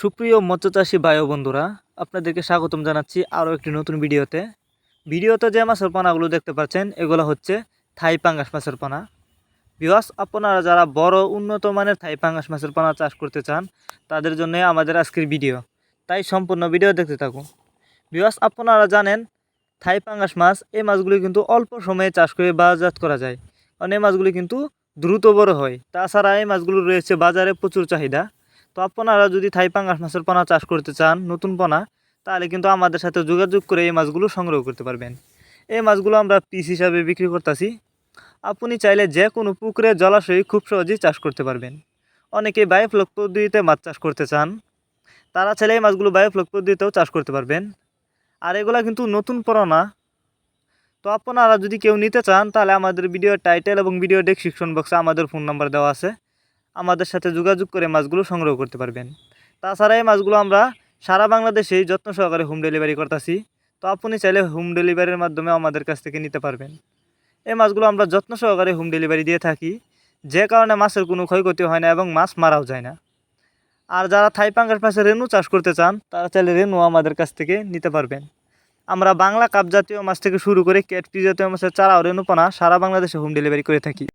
সুপ্রিয় মৎস্যচাষী বায়ু বন্ধুরা, আপনাদেরকে স্বাগতম জানাচ্ছি আরও একটি নতুন ভিডিওতে। ভিডিওতে যে মাছের পানাগুলো দেখতে পাচ্ছেন, এগুলো হচ্ছে থাই পাঙ্গাস মাছের পানা। বিওয়াস আপনারা যারা বড় উন্নত মানের থাই পাঙ্গাস মাছের পানা চাষ করতে চান, তাদের জন্য আমাদের আজকের ভিডিও। তাই সম্পূর্ণ ভিডিও দেখতে থাকুন। বিওয়াস আপনারা জানেন, থাই পাঙ্গাস মাছ, এই মাছগুলি কিন্তু অল্প সময়ে চাষ করে বাজারজাত করা যায়। কারণ এই মাছগুলি কিন্তু দ্রুত বড় হয়। তাছাড়া এই মাছগুলো রয়েছে বাজারে প্রচুর চাহিদা। তো আপনারা যদি থাই পাঙ্গাস মাছের পোনা চাষ করতে চান, নতুন পোনা, তাহলে কিন্তু আমাদের সাথে যোগাযোগ করে এই মাছগুলো সংগ্রহ করতে পারবেন। এই মাছগুলো আমরা পিস হিসাবে বিক্রি করতেছি। আপনি চাইলে যে কোনো পুকুরে জলাশয়ে খুব সহজেই চাষ করতে পারবেন। অনেকে বায়োফ্লক পদ্ধতিতে মাছ চাষ করতে চান। তারা চাইলে এই মাছগুলো বায়োফ্লক পদ্ধতিতেও চাষ করতে পারবেন। আর এগুলা কিন্তু নতুন পোনা। তো আপনারা যদি কেউ নিতে চান, তাহলে আমাদের ভিডিও টাইটেল এবং ভিডিও ডেসক্রিপশন বক্সে আমাদের ফোন নাম্বার দেওয়া আছে। আমাদের সাথে যোগাযোগ করে মাছগুলো সংগ্রহ করতে পারবেন। তাছাড়া এই মাছগুলো আমরা সারা বাংলাদেশেই যত্ন সহকারে হোম ডেলিভারি করতেছি। তো আপনি চাইলে হোম ডেলিভারির মাধ্যমে আমাদের কাছ থেকে নিতে পারবেন। এই মাছগুলো আমরা যত্ন সহকারে হোম ডেলিভারি দিয়ে থাকি। যে কারণে মাছের কোনো ক্ষয়ক্ষতি হয় না এবং মাছ মারাও যায় না। আর যারা থাই পাঙ্গাস মাছের রেনু চাষ করতে চান, তারা চাইলে রেনু আমাদের কাছ থেকে নিতে পারবেন। আমরা বাংলা কাপ জাতীয় মাছ থেকে শুরু করে ক্যাটফি জাতীয় মাছের চারা ও সারা বাংলাদেশে হোম ডেলিভারি করে থাকি।